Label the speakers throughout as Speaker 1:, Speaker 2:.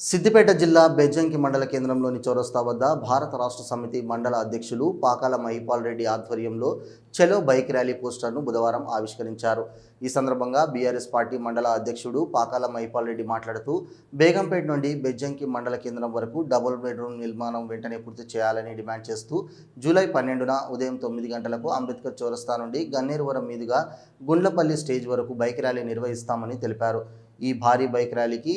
Speaker 1: సిద్దిపేట జిల్లా బెజ్జంకి మండల కేంద్రంలోని చౌరస్తా వద్ద భారత రాష్ట్ర సమితి మండల అధ్యక్షులు పాకాల మహిపాల్ రెడ్డి ఆధ్వర్యంలో చలో బైక్ ర్యాలీ పోస్టర్ను బుధవారం ఆవిష్కరించారు. ఈ సందర్భంగా బీఆర్ఎస్ పార్టీ మండల అధ్యక్షుడు పాకాల మహిపాల్ రెడ్డి మాట్లాడుతూ బేగంపేట నుండి బెజ్జంకి మండల కేంద్రం వరకు డబుల్ బెడ్రూమ్ నిర్మాణం వెంటనే పూర్తి చేయాలని డిమాండ్ చేస్తూ జూలై పన్నెండున ఉదయం తొమ్మిది గంటలకు అంబేద్కర్ చౌరస్తా నుండి గన్నేరువరం మీదుగా గుండ్లపల్లి స్టేజ్ వరకు బైక్ ర్యాలీ నిర్వహిస్తామని తెలిపారు. ఈ భారీ బైక్ ర్యాలీకి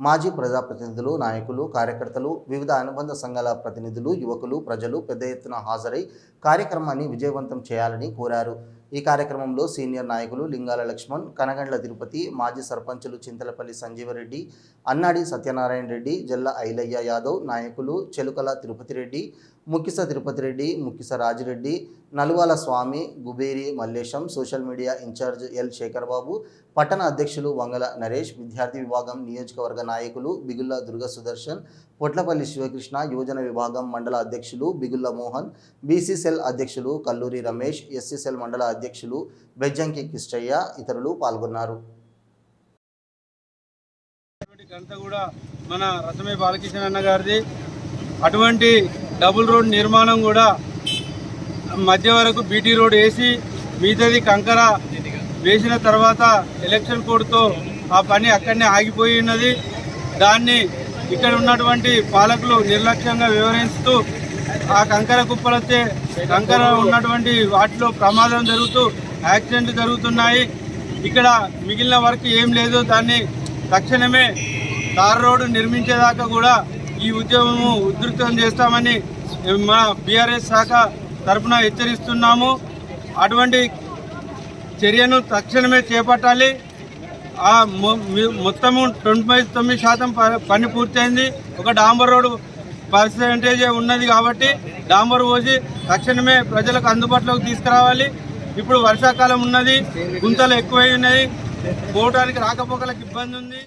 Speaker 1: మాజీ ప్రజాప్రతినిధులు నాయకులు కార్యకర్తలు వివిధ అనుబంధ సంఘాల ప్రతినిధులు యువకులు ప్రజలు పెద్ద ఎత్తున హాజరై కార్యక్రమాన్ని విజయవంతం చేయాలని కోరారు. ఈ కార్యక్రమంలో సీనియర్ నాయకులు లింగాల లక్ష్మణ్ కనగండ్ల తిరుపతి మాజీ సర్పంచులు చింతలపల్లి సంజీవరెడ్డి అన్నాడి సత్యనారాయణ రెడ్డి జల్ల ఐలయ్య యాదవ్ నాయకులు Chelukala Tirupati Reddy Mukkisa Tirupati Reddy Mukkisa Rajireddy Naluvala Swamy Guberi Mallesham social media incharge L Shekharbabu పట్టణ అధ్యక్షులు వంగల నరేష్ విద్యార్థి విభాగం నియోజకవర్గ నాయకులు బిగుల్ల దుర్గ సుదర్శన్ పొట్లపల్లి శివకృష్ణ యువజన విభాగం మండల అధ్యక్షులు బిగుల్ల మోహన్ బీసీ సెల్ అధ్యక్షులు కల్లూరి రమేష్ ఎస్సీ సెల్ మండల అధ్యక్షులు బెజ్జంకి కిష్టయ్య ఇతరులు పాల్గొన్నారు.
Speaker 2: ఘనత కూడా మన రసమే అన్న గారిది. అటువంటి డబుల్ రోడ్ నిర్మాణం కూడా మధ్య వరకు బీటీ రోడ్ వేసి మిగతాది కంకర వేసిన తర్వాత ఎలక్షన్ కోడ్తో ఆ పని అక్కడనే ఆగిపోయి ఉన్నది. దాన్ని ఇక్కడ ఉన్నటువంటి పాలకులు నిర్లక్ష్యంగా వివరిస్తూ ఆ కంకర కుప్పలతే కంకర ఉన్నటువంటి వాటిలో ప్రమాదం జరుగుతూ యాక్సిడెంట్లు జరుగుతున్నాయి. ఇక్కడ మిగిలిన వర్క్ ఏం లేదు. దాన్ని తక్షణమే తార్ రోడ్డు నిర్మించేదాకా కూడా ఈ ఉద్యమము ఉధృతం చేస్తామని మా బీఆర్ఎస్ శాఖ తరఫున హెచ్చరిస్తున్నాము. అటువంటి చర్యను తక్షణమే చేపట్టాలి. ఆ మొత్తము తొంభై తొమ్మిది శాతం ప- పని పూర్తయింది. ఒక డాంబర్ రోడ్డు పర్సంటేజ్ ఉన్నది కాబట్టి డాంబర్ పోసి తక్షణమే ప్రజలకు అందుబాటులోకి తీసుకురావాలి. ఇప్పుడు వర్షాకాలం ఉన్నది గుంతలు ఎక్కువై ఉన్నాయి. పోవడానికి రాకపోకలకు ఇబ్బంది ఉంది